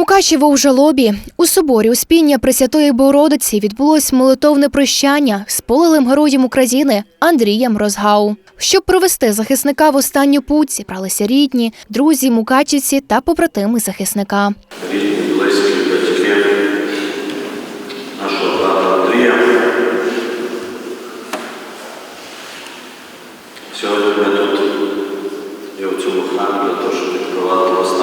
Мукачево у жалобі у соборі Успіння Пресвятої Богородиці відбулось молитовне прощання з полилим героєм України Андрієм Розгау. Щоб провести захисника в останню путь, зібралися рідні, друзі, мукачівці та побратими захисника. нашого брата Андрія. Сьогодні ми тут і в цьому храмі для того, щоб відкривати останню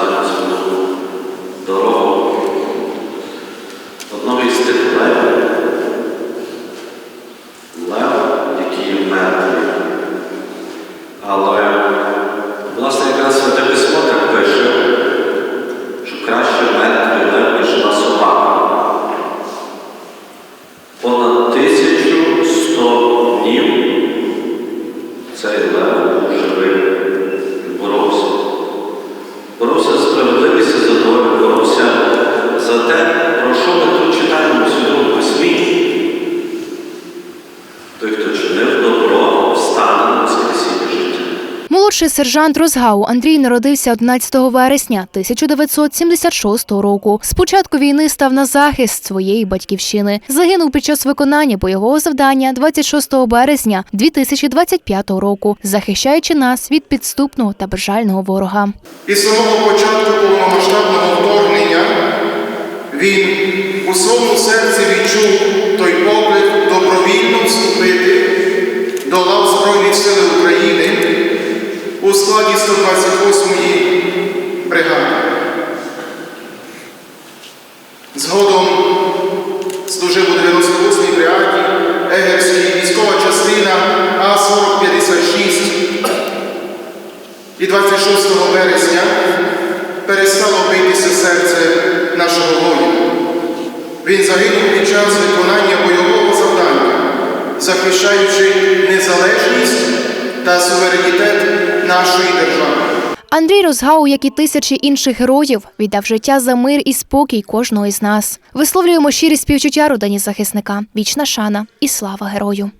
1100 днів. Цей Молодший сержант Розгау Андрій народився 11 вересня 1976 року. З початку війни став на захист своєї батьківщини. Загинув під час виконання бойового завдання 26 березня 2025 року, захищаючи нас від підступного та безжального ворога. І самого початку повномасштабного вторгнення він у своєму серці відчув 128-ї бригади. Згодом служив у 98-й бригаді Егерській військова частина А-4056 і 26 вересня перестало битися серце нашого воїна. Він загинув під час виконання бойового завдання, захищаючи незалежність та суверенітет нашої держави. Андрій Розгау, як і тисячі інших героїв, віддав життя за мир і спокій кожного із нас. Висловлюємо щирі співчуття родині захисника, вічна шана і слава герою.